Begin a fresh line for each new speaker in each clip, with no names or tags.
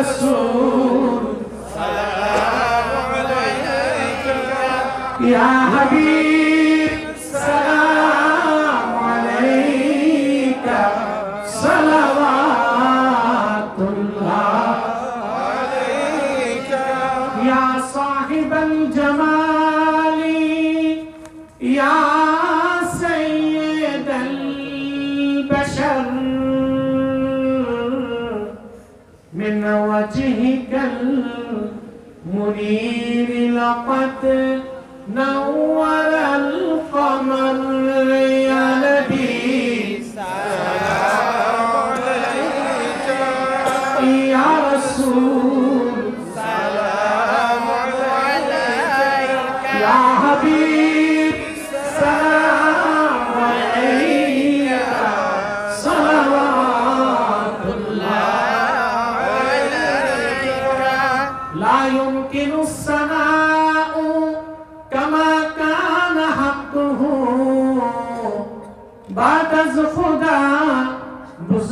رسول سلام عليك يا حبيب وجهك المنير لقد نور القمر يا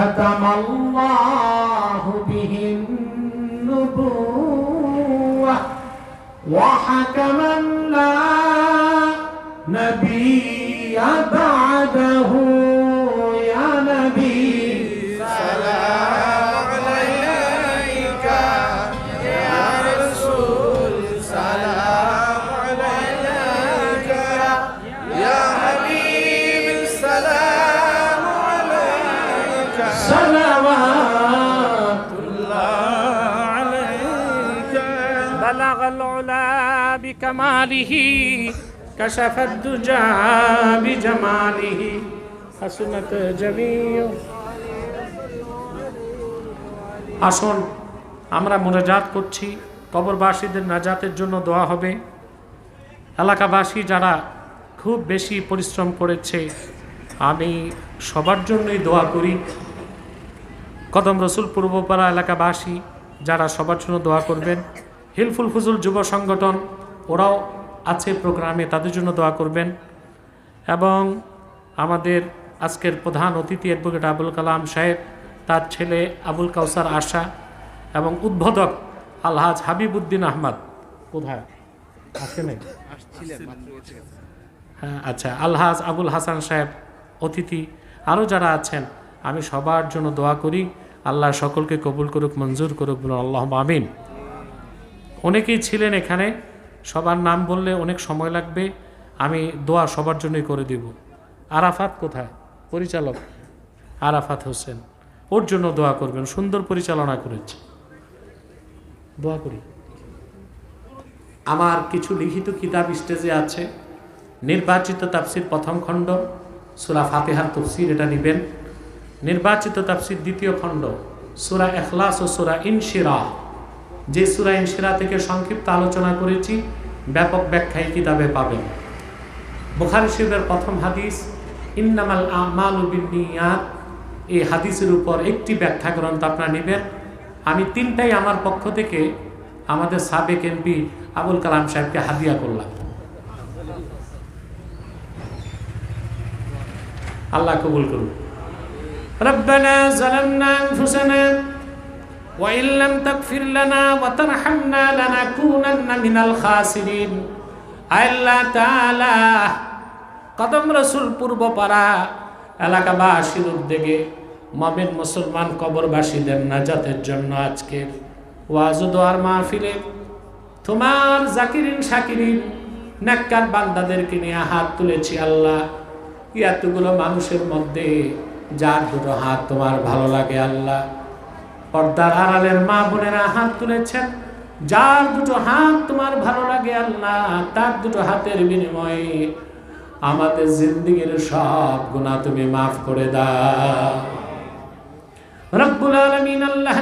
ختم الله به النبوة وحكما لا نبي بعده
بكماله كشف الدجى بجماله حسنت جميع আসুন আমরা মোনাজাত করছি কবরবাসীদের নাজাতের জন্য দোয়া হবে এলাকাবাসী যারা খুব বেশি পরিশ্রম করেছে আমি সবার জন্যই দোয়া করি কদম রসুল পূর্বপাড়া এলাকাবাসী যারা সবার জন্য দোয়া করবেন হিলফুল ফুজুল যুব সংগঠন ওরাও আছে প্রোগ্রামে তাদের জন্য দোয়া করবেন। এবং আমাদের আজকের প্রধান অতিথি অ্যাডভোকেট আবুল কালাম সাহেব তার ছেলে আবুল কাউসার আশা এবং উদ্বোধক আলহাজ হাবিবুদ্দিন আহমদ। কোথায়? আছে নাকি হ্যাঁ আচ্ছা আলহাজ আবুল হাসান সাহেব অতিথি আরও যারা আছেন আমি সবার জন্য দোয়া করি। আল্লাহ সকলকে কবুল করুক মঞ্জুর করুক বলুন আল্লাহ আমিন। অনেকেই ছিলেন এখানে সবার নাম বললে অনেক সময় লাগবে, আমি দোয়া সবার জন্যই করে দিব। আরাফাত কোথায়? পরিচালক আরাফাত হোসেন। ওর জন্য দোয়া করবেন, সুন্দর পরিচালনা করেছে। দোয়া করি। আমার কিছু লিখিত কিতাব স্টেজে আছে। নির্বাচিত তাফসির প্রথম খণ্ড, সুরা ফাতেহার তফসির, এটা নেবেন। নির্বাচিত তাফসির দ্বিতীয় খণ্ড, সুরা এখলাস ও সুরা ইনশিরা। যে সুরা ইনশিরা থেকে সংক্ষিপ্ত আলোচনা করেছি ব্যাপক ব্যাখ্যা এই কিতাবে পাবেন বুখারি শরীফের প্রথম হাদিস ইন্নামাল আমাল বিনিয়াত এই হাদিসের উপর একটি ব্যাখ্যা গ্রন্থ আপনারা নেবেন আমি তিনটাই আমার পক্ষ থেকে আমাদের সাবেক এমপি আবুল কালাম সাহেবকে হাদিয়া করলাম আল্লাহ কবুল করুন ربنا ظلمنا أنفسنا وإن لم تغفر لنا وترحمنا لنكونن من الخاسرين আল্লাহ তাআলা কদম রসুল পূর্ব পাড়া এলাকাবাসীর উদ্যোগে মমিন মুসলমান কবরবাসীদের নাজাতের জন্য আজকের ওয়াজ ও দোয়ার মাহফিলে তোমার জাকিরিন শাকিরিন নাক্কার বান্দাদেরকে নিয়ে হাত তুলেছি আল্লাহ এতগুলো মানুষের মধ্যে যার দুটো হাত তোমার ভালো লাগে আল্লাহ পর্দার আড়ালের মা বোনেরা হাত তুলেছেন। যার দুটো হাত তোমার ভালো লাগে আল্লাহ, তার দুটো হাতের বিনিময়ে আমাদের জিন্দিগির সব গুণা তুমি মাফ করে দাও। আল্লাহ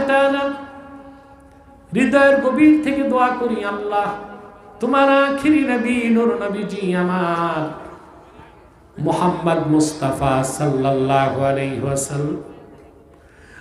হৃদয়ের গভীর থেকে দোয়া করি, আল্লাহ তোমার আখিরি নবী, নূর নবীজি আমার মোহাম্মদ মুস্তাফা সাল্লাল্লাহু আলাইহি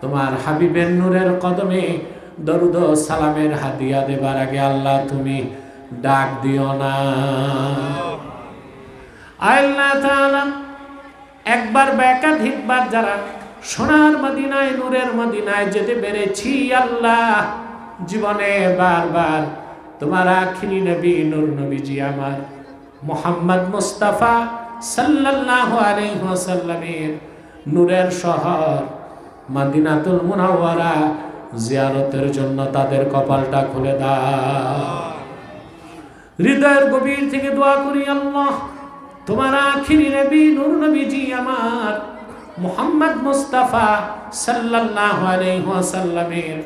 তোমার হাবিবের নূরের কদমে দরুদ সালামের হাতিয়া দেবার আগে আল্লাহ তুমি ডাক দিও না। আল্লাহ একবার একাধিকবার যারা সোনার মদিনায়, নূরের মদিনায় যেতে পেরেছি, আল্লাহ জীবনে বারবার তোমার আখিরি নবী, নূর নবীজি আমার মোহাম্মদ মুস্তাফা সাল্লাল্লাহু আলাইহি ওয়াসাল্লামের নূরের শহর মদিনাতুল মুনাওয়ারা, জিয়ারতের জন্য তাদের কপালটা খুলে দাও। হৃদয়ের গভীর থেকে দোয়া করি, আল্লাহ, তোমার আখিরি নবী, নূর নবীজি আমার, মুহাম্মদ মুস্তাফা সাল্লাল্লাহু আলাইহি ওয়াসাল্লামের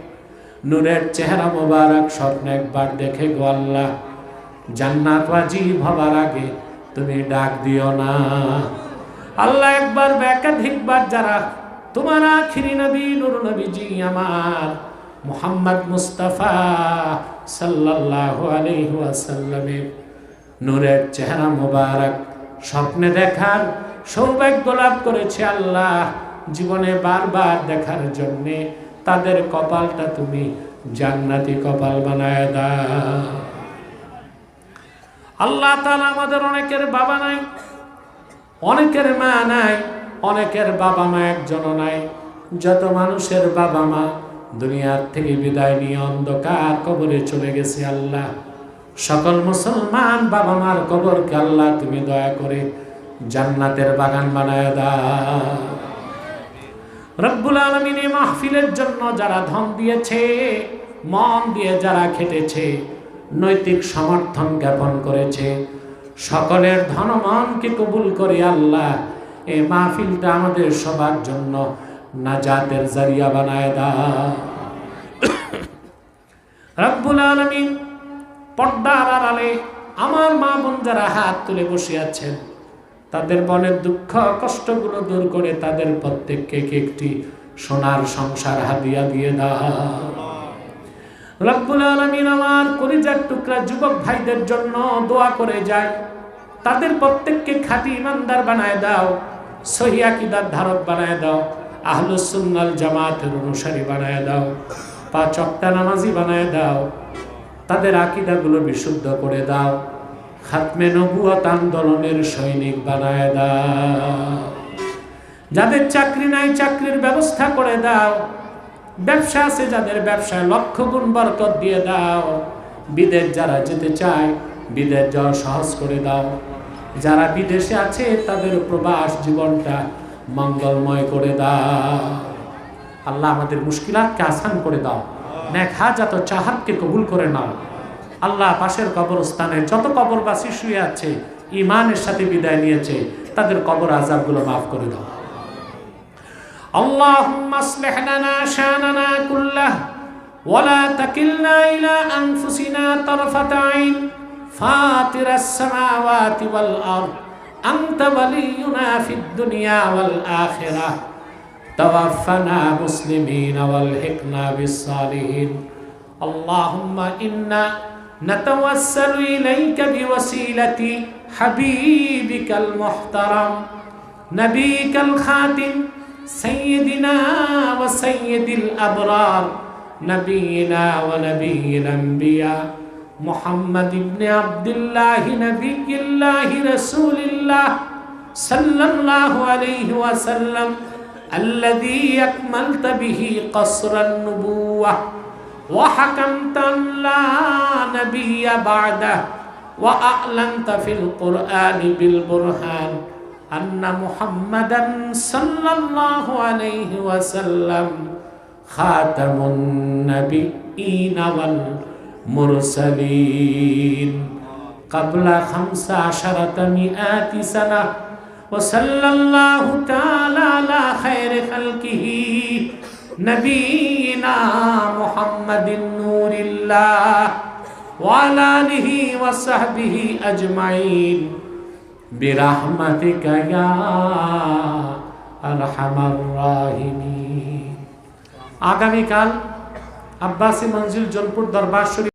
নূরের চেহারা মোবারক স্বপ্নে একবার দেখে গো আল্লাহ, জান্নাত ওয়াজিব হবার আগে তুমি ডাক দিও না। আল্লাহ একবার একাধিকবার যারা তোমার আখিরি নবী, নূর নবীজি আমার মুহাম্মদ মুস্তাফা সাল্লাল্লাহু আলাইহি ওয়াসাল্লামের নূরের চেহারা মোবারক, স্বপ্নে দেখার সৌভাগ্য লাভ করেছে আল্লাহ। জীবনে বারবার দেখার জন্যে তাদের কপালটা তুমি জান্নাতি কপাল বানায় দাও। আল্লাহ তাআলা আমাদের অনেকের বাবা নাই, অনেকের মা নাই অনেকের বাবা মা একজনও নাই। যত মানুষের বাবা মা, দুনিয়ার থেকে বিদায় নিয়ে অন্ধকার কবরে চলে গেছে আল্লাহ। সকল মুসলমান বাবা মার কবরকে আল্লাহ তুমি দয়া করে জান্নাতের বাগান বানায় দাও। রব্বুল আলমিন মাহফিলের জন্য যারা ধন দিয়েছে, মন দিয়ে যারা খেটেছে, নৈতিক সমর্থন জ্ঞাপন করেছে, সকলের ধনমনকে কবুল করে আল্লাহ এই মাহফিলটা আমাদের সবার জন্য নাজাতের জারিয়া বানায় দাও। রব্বুল আলমিন পর্দার আড়ালে আমার মা বোন যারা হাত তুলে বসে আছেন, তাদের মনের দুঃখ, কষ্টগুলো দূর করে তাদের প্রত্যেককে একটি সোনার সংসার হাদিয়া দিয়ে দাও। রব্বুল আলমিন আমার কলিজার টুকরা যুবক ভাইদের জন্য দোয়া করে যায়, তাদের প্রত্যেককে খাঁটি ইমানদার বানায় দাও। সহিয়াকিদার ধারক বানায় দাও আহলুসুন্নাল জামাতের অনুসারী বানায় দাও, পাঁচ অক্টা নামাজি বানায় দাও, তাদের আকিদাগুলো বিশুদ্ধ করে দাও, খাতমে নবুয়ত আন্দোলনের সৈনিক বানায় দাও। যাদের চাকরি নাই, চাকরির ব্যবস্থা করে দাও, ব্যবসা আছে যাদের ব্যবসায় লক্ষ গুণ বরকত দিয়ে দাও, বিদেশ যারা যেতে চায়, বিদেশ যাওয়া সহজ করে দাও। যারা বিদেশে আছে তাদের প্রবাস জীবনটা মঙ্গলময় করে দাও আল্লাহ আমাদের মুশকিলাতকে আসান করে দাও নেক হাজাত চাহাতকে কবুল করে নাও আল্লাহ পাশের কবরস্থানে যত কবরবাসী শুয়ে আছে ইমানের সাথে বিদায় নিয়েছে তাদের কবর আজাবগুলো মাফ করে দাও اللهم اصلح لنا شاننا كله ولا تكلنا إلى أنفسنا طرفة عين فاطر السماوات والأرض أنت ولينا في الدنيا والآخرة. توفنا مسلمين والحقنا بالصالحين. اللهم إنا نتوسل إليك بوسيلة حبيبك المحترم نبيك الخاتم سيدنا وسيد الأبرار نبينا ونبي الأنبياء. محمد بن عبد الله نبي الله رسول الله صلى الله عليه وسلم الذي أكملت به قصر النبوة وحكمت أن لا نبي بعده وأعلنت في القرآن بالبرهان أن محمدا صلى الله عليه وسلم خاتم النبيين والمرسلين قبل خمس عشرة مئات سنة وصلى الله تعالى على خير خلقه نبينا محمد نور الله وعلى آله وصحبه أجمعين برحمتك يا أرحم الراحمين আগামীকাল আব্বাসী মঞ্জিল জনপুর দরবার শরীফ